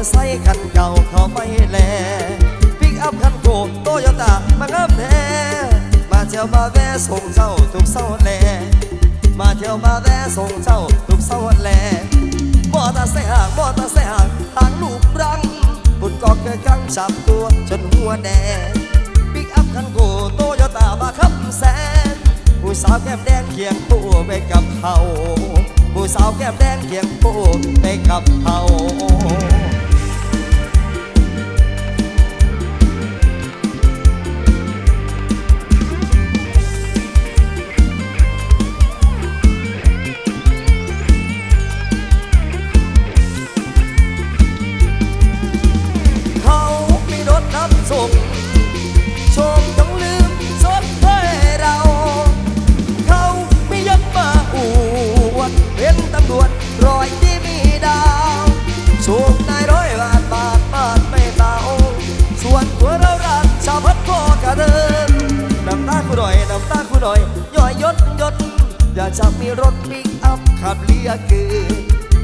อเตอร์ไซค์คันเก่าเขาไม่แลปิกอัพคันโกโตโยต้ามาเงิบแท้มาเที่ยวมาแวะส่งเจ้าทุกเสาร์แลมาเที่ยวมาแวะส่งเจ้าทุกเสาร์แลมอเตอร์ไซค์ห่างมอเตอร์ไซค์ห่างทางลูกรังบุญก็เคยกังจับตัวจนหัวแดงปิกอัพคันโกโตโยต้ามาขับแสนผู้สาวแก้มแดงเคียงคู่ไปกับเขาผู้สาวแก้มแดงเคียงคู่ไปกับเขาเขา โชคนายร้อยบาทบาทบาทไม่เบาส่วนตัวเรารักชาวพัดพ่อกระเดินน้ำตาคุณหน่อยน้ำตาคุณหน่อยย่อยยศยศอยากจะมีรถปิกอัพขับเลียเกิน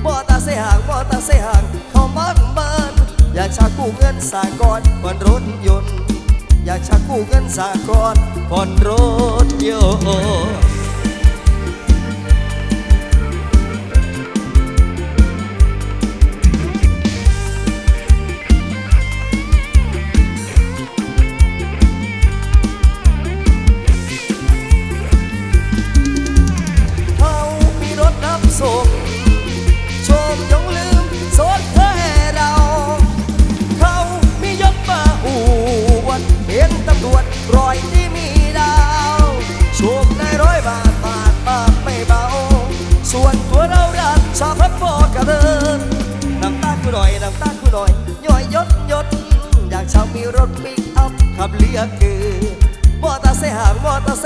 มอเตอร์ไซค์ห่างมอเตอร์ไซค์ห่างเขามันมันอยากจะกู้เงินสากลผ่อนรถยนต์ อยากชักกู้เงินสากลผ่อนรถยนต์ เขามีรถปิกอัพขับเลียคือมอเตอร์ไซค์ห่างมอเตอร์ไซ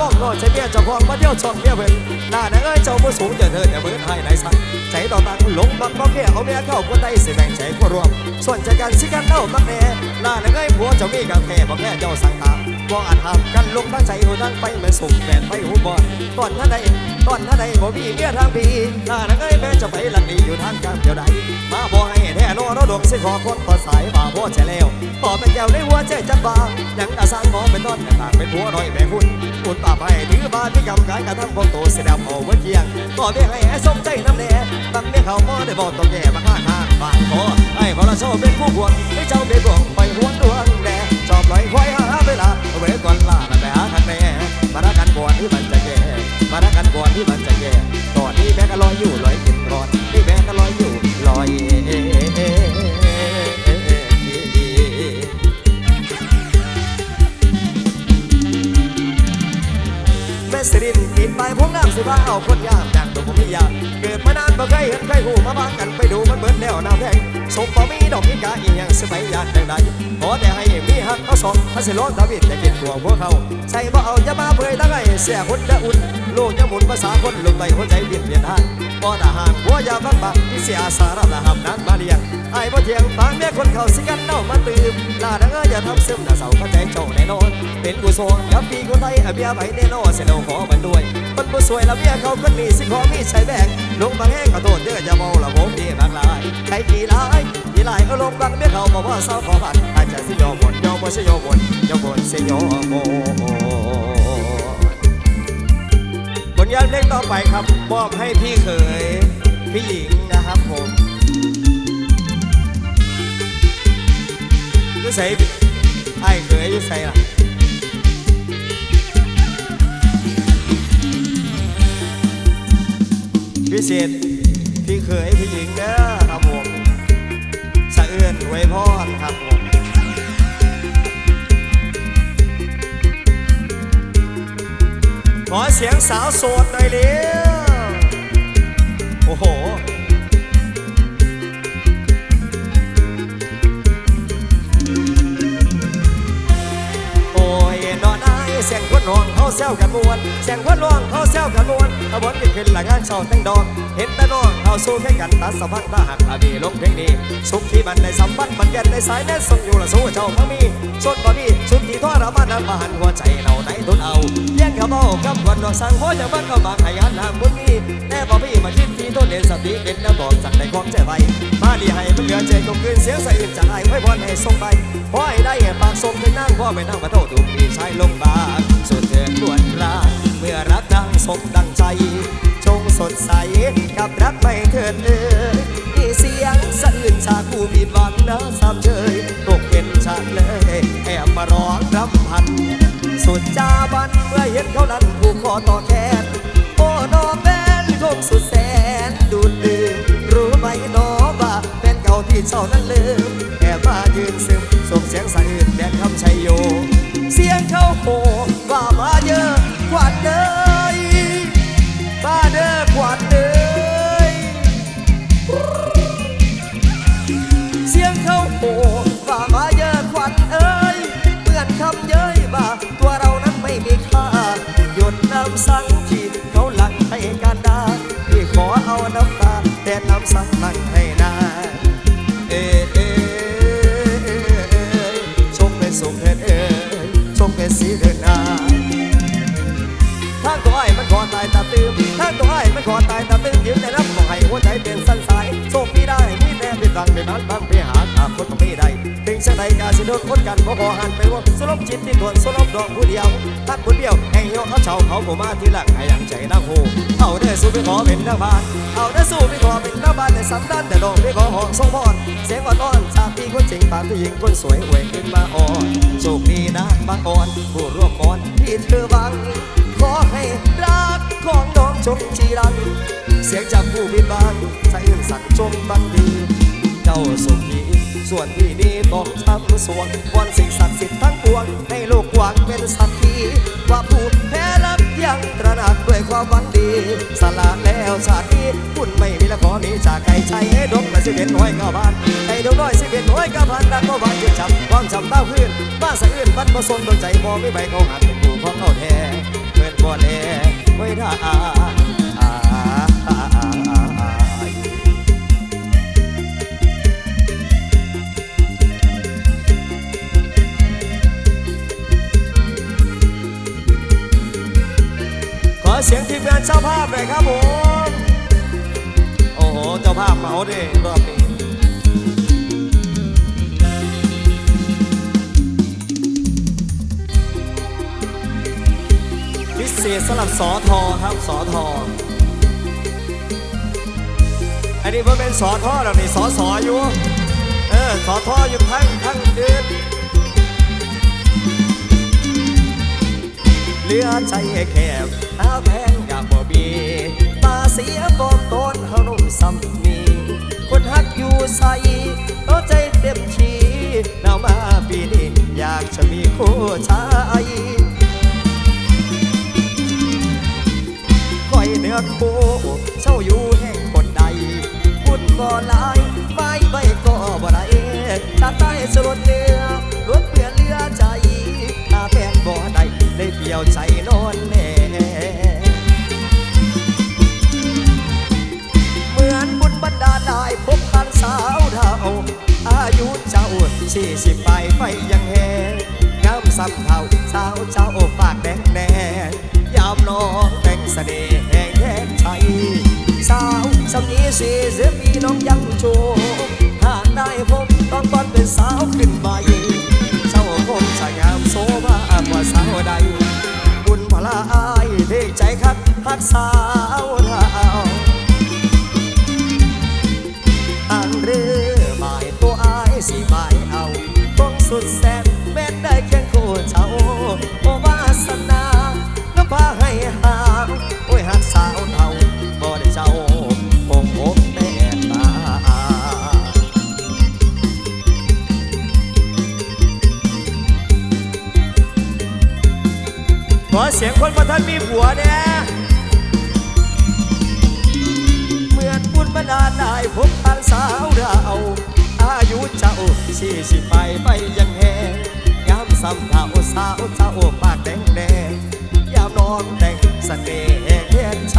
มาบนมาหาบ้องนอนใช้เมียเจ้าของมาเที่ยวช่องเมียเพิ่นหน้านเอ้ยเจ้าผู้สูงจะเถิดอย่าเบิ่นให้ไหนสักใจต่อตังหลงบักบ่แค่เอาเมียเข้าคนใดสิแบ่งใจผู้รวม ส่วนใจกันสิกันเน่ามักแน่หน้านเอ้ยผัวเจ้ามีกับแค่บ่แค่เจ้าสั่งตาบ่อาจห้ามกันลงทั้งใจหัวทั้งไปเหมือนสุ่มแฟนไปหูบอตอนท่านใดตอนท่านใดบ่มีเมียทางพี่หน้านเอ้ยแม่จะไปหลักดีอยู่ทางกลางเดียวใดมาบ่ให้แท้นอรดกสิขอคนต่อสายบ่าบ่แช่แล้วขอเป็นแก้วในหัวใจจับบายังอาสางขอเป็นนอนต่างเป็นผัวน้อยแม่คุณ คุณป่าไปถือบาทพิกรรมกายกระทำของตัวเสียดำเอาไว้เคียงขอเพียงให้ให้สมใจน้ำแน่ตั้งเมียเขามอได้บอกต้องแก่มาข้างทางบานขอไอ้พอละโชเป็นผู้ควงให้เจ้าเป็นบ่วงไปหวนดวงแดชอบลอยควายหาเวลาเวก่อนล่าแล้วไปหาคันแน่มารักกันก่อนที่มันจะแก่มารักกันก่อนที่มัน สิบ้าเอาคนยามดังตัวผมไม่ยากเกิดมานานบ่เคยเห็นใครหูมาบ้างกันไปดูมันเบิดแนวน้ำแดง สมบ่มีดอกมีกาอีหยังสบายยานจังใดขอแต่ให้มีหักเขาสองพระสิโลดาวิดจะกินตัวพวกเขาใส่บ่เอาจะมาเผยตั้งไงเสียคนจะอุ่นโลกจะหมุนภาษาคนลงไปหัวใจเปลี่ยนเปลี่ยนทางบ่ทหารหัวยาบังบังที่เสียสาระละหับนักมาเลี้ยงไอ้บ่เถียงฟังเมียคนเขาสิกันเน่ามาตื่มลาดังเอ้ยอย่าทำซึมน่าเศร้าเข้าใจเจ้าแน่นอนเป็นกุศลกับพี่คนไทยเอเบียร์ไปแน่นอนเสียเราขอมันด้วยมันบ่สวยล้วเมียเขาคนมีสิขอมีใช้แบงลงบางแห้งขอโทษเด้ออย่าเมาละผมดีบางหลายใครกี่หลายกี่หลายเอาลงบางเมียเขาบอกว่าเศร้าขอบัตรอาจจะสิยอมหมดยอมบ่สิยอมหมดยอมหมดสิยอมหมดผลงานเพลงต่อไปครับมอบให้พี่เขยพี่หญิงนะครับผมยุใส่ไอ้เขยยุใส่ล่ะพิเศษ เขยผู้หญิงเด้อครับผมสะเอื้อนไวยพรครับผมขอเสียงสาวโสดหน่อยเร็วโอ้โห โอ้ยนอนอายเสียงคนห้องเขาเขาแซวกันมวนเสียงคนร้องเขาแซวกันมวนขบวนที่ขึ้นหลังงานเช้าแต่งดอกเห็นแต่น้องเขาสู้แข่งกันตัดสะพังตาหักอาบีลงเพลงนี้สุขที่มันในสัมพันธ์มันแก่นในสายแน่ส่งอยู่ละสู้เจ้าพังมีส่วนบอดี้ชุดที่ทอดรามันนั้นมาหันหัวใจเราในทุนเอาเลี้ยงเขาเบ้าคำวันดอกสังหัวอย่างมันก็บางให้หันห่างบุญมีแต่บอพี่มาคิดที่ต้นเด่นสติเป็นแนวบอกจากในความใจไวมาดีให้มันเหลือใจกลมกลืนเสียงใส่จากไอ้ไว้พรให้ส่งไปขอให้ได้ปากส่งถึงนั่งพ่อไม่นั่งมาโทษถูกพี่ชายลงบางสุดเถิดล้วนรักเมื่อรักดังสมดังใจ จงสดใสกับรักไม่เถิดเอ่ยมีเสียงสะอื่นชาคู่ผิดหวังนะสามเชยตกเป็นชาติเลยแอบมาร้องรำพัน สุดจาบันเมื่อเห็นเขานั้นผูกคอต่อแขนโอ้นอแฟนคงสุดแสนดูดดื่มรู้ไหมนอว่าแฟนเก่าที่เจ้านั้นลืมแอบมายืนซึม ส่งเสียงสะอื่นแดนคำชัยโย เสียงเขาโหว่ามาเยอะกว่าเดิมบ้าเด้อขวัญเอ้ยเสียงเขาโห่ว่ามาเยอะขวัญเอ้ยเปื่อนคำเย้ยว่าตัวเรานั้นไม่มีค่าหยดน้ำสังที่เขาหลังให้การดาพี่ขอเอาน้ำตาแทนน้ำสังหลังให้างตัวไอ้มันขอตายแตาตื้มยืมแต่รับขอให้หัวใจเป็นสั้นสายโชคพี่ได้มีแต่เป็นรังเป็นนันบังไปหาถามคนต้องมีได้ถึงเช่นใดกาสิโดนคนกันบ่ขอหันไปว่าสลบจิตที่ทวนสลบดอกผู้เดียวทักคนเดียวให้เหี่ยวเอาเฉาเขาผมมาที่หลังให้ยังใจนั่งโหเอาได้สู้ไปขอเป็นนักบานเอาได้สู้ไปขอเป็นนักบานในสำดันแต่ดอกไปขอหองทรงพรเสียงอ่อนอ่อนชาติคนจริงปากผู้หญิงคนสวยอวยขึ้นมาอ่อนโชคดีนะบางอ่อนผู้ร่วมอ่อนที่เธอบังขอให้รักของน้อง จงจีรัน เสียงจากผู้บินบานใจอื่นสั่งจงบังดี เจ้าสุขีส่วนที่ดีต้องทำสวนวันสิ่งศักดิ์สิทธิ์ทั้งปวงให้ลูกกวางเป็นสักขีว่าผู้แพ้รักยังตระหนักด้วยความหวังดี สละแล้วชาตินี้คุณไม่มีละขอมีจากไก่ใจให้ดมและสิเป็นน้อยก้าบ้านให้ดมน้อยสิเป็นน้อยก้าพันดังก็บานจึงจับความจำเต้าขึ้นบ้านสะอื่นบ้านผสมโดนใจมองไม่ใบเขาหักเป็นผู้ของเขาแท้ ไว้ท่อาอาอาอาขอเสียงทีมงานเจ้าภาพหน่อยครับผม โอ้โห เจ้าภาพเมาดิรอบนี้ ษสำหรับสอทอครับสอทออันนี้เพิ่งเป็นสอทอแล้วนี่สอสออยู่เออสอทออยู่ทั้งทั้งเดือนเลือใจแคบหาแพงอยากบ่มีตาเสียบอมต้นเฮานุ่มซ้ำมีคนฮักอยู่ใส่เอาใจเต็มที่หนาวมาปีนี้อยากจะมีคู่ชาย อยเนื้อโคเจ้าอยู่แห่งคนใดคุณบ่หลายไม่ใบก็บ่ได้ตาใต้สลดเนื้อรถเปลี่ยนเรือใจตาแป้งบ่ได้ได้เปลี่ยวใจนอนแน่เหมือนบุญบันดาลได้พบกันสาวเทาอายุเจ้าสี่สิบไปไปยังแหงงามซ้ำเท่าสาวเจ้าปากแดงแดงยามน้องแต่งเสน่ห์ สาวสำนีสี่สิบปีน้องยังโชว์หากได้พบต้องตอนเป็นสาวขึ้นใบเจ้าคงจะงามโซภากว่าสาวใดบุญพลาอายเด็กใจคักฮักสาวเท่าอ่านเรือหมายตัวอายสิหมายเอาคงสุดแส นมีผัวแน่เหมือนบุญบรรดาได้พบอันสาวดาวอายุเจ้าสี่สิบไปไปยังแหงงามสำเทาสาวเจ้าปากแดงแดงยามนอนแต่งสเสน่ห์แห่งเย็นใจ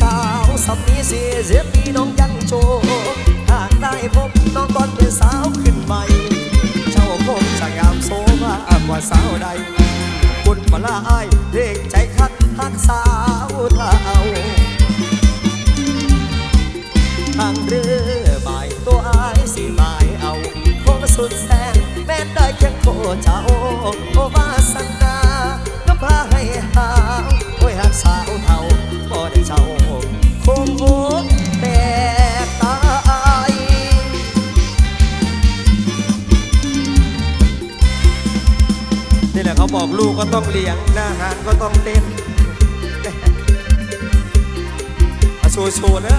สาวสำนี้สี่สิบปีน้องยังโชหากได้พบน้องตอนเป็นสาวขึ้นใหม่ เจ้าคงจะงามโซมากกว่าสาวใด บุญมาลาอายเพลงใจคัดหักสาวเท่าทางเรือใบตัวอายสีหมาเอาโงสุดแสนแม่ได้แค่โคเจ้าโอวาสนาก็พาให้หาวโอ้ยหักสาวเท่าบ่ได้เจ้าคงโอ้ ลูกก็ต้องเลี้ยงหน้าหารก็ต้องเต้นโชว์โชว์นะ